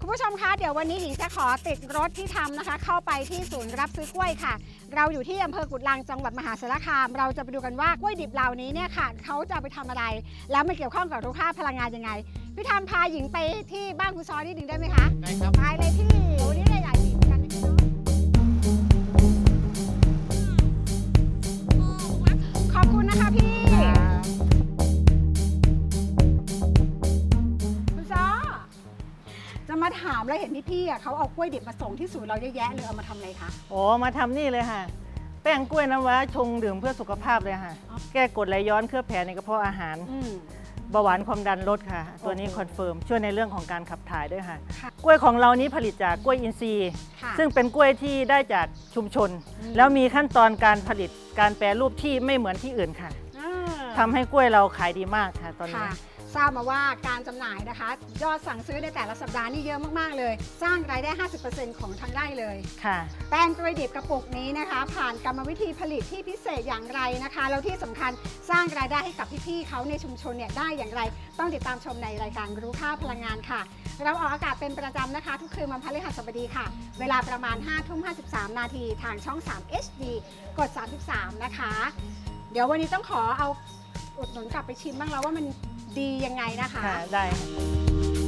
คุณผู้ชมคะเดี๋ยววันนี้หญิงจะขอติดรถที่ทำนะคะ เข้าไปที่ศูนย์รับซื้อกล้วยค่ะ เราอยู่ที่อำเภอกุดลังจังหวัดมหาสารคาม เราจะไปดูกันว่ากล้วยดิบเหล่านี้เนี่ยค่ะเขาจะเอาไปทำอะไร แล้วมันเกี่ยวข้องกับรูปภาพพลังงานยังไง พี่ทำพาหญิงไปที่บ้านคุณซอนิดหนึ่งได้ไหมคะได้ครับไปเลยพี่ มาถามแล้วเห็นพี่พี่ๆอะเขาเอากล้วยดิบมาส่งที่ศูนย์เราเยอะแยะเลยเอามาทำอะไรคะโอ้มาทำนี่เลยค่ะ แป้งกล้วยน้ำว้าชงดื่มเพื่อสุขภาพเลยค่ะอ๋อแก้กรดไหลย้อนเคลือบแผลในกระเพาะอาหารอืม เบาหวานความดันลดค่ะ ตัวนี้โอ้โหคอนเฟิร์มช่วยในเรื่องของการขับถ่ายด้วยค่ะ ค่ะกล้วยของเรานี้ผลิตจากกล้วยอินทรีย์ ค่ะซึ่งเป็นกล้วยที่ได้จากชุมชน อืม แล้วมีขั้นตอนการผลิตการแปรรูปที่ไม่เหมือนที่อื่นค่ะอ่า ทำให้กล้วยเราขายดีมากค่ะ ตอนนี้ ค่ะ ทราบมาว่าการจำหน่ายนะคะ ยอดสั่งซื้อในแต่ละสัปดาห์นี่เยอะมาก ๆ เลย สร้างรายได้ 50%ของทางไร่เลยค่ะ แป้งกล้วยดิบกระปุกนี้นะคะ ผ่านกรรมวิธีผลิตที่พิเศษอย่างไรนะคะ แล้วที่สำคัญสร้างรายได้ให้กับพี่ๆเขาในชุมชนเนี่ยได้อย่างไร ต้องติดตามชมในรายการรู้ค่าพลังงานค่ะ เราออกอากาศเป็นประจำนะคะ ทุกคืนวันพฤหัสบดีค่ะ เวลาประมาณ5ทุ่ม53 นาทีทางช่อง 3 HD กด 33 นะคะ เดี๋ยววันนี้ต้องขอเอา อุดหนุนกลับไปชิมบ้างแล้วว่ามันดียังไงนะคะ ค่ะได้ค่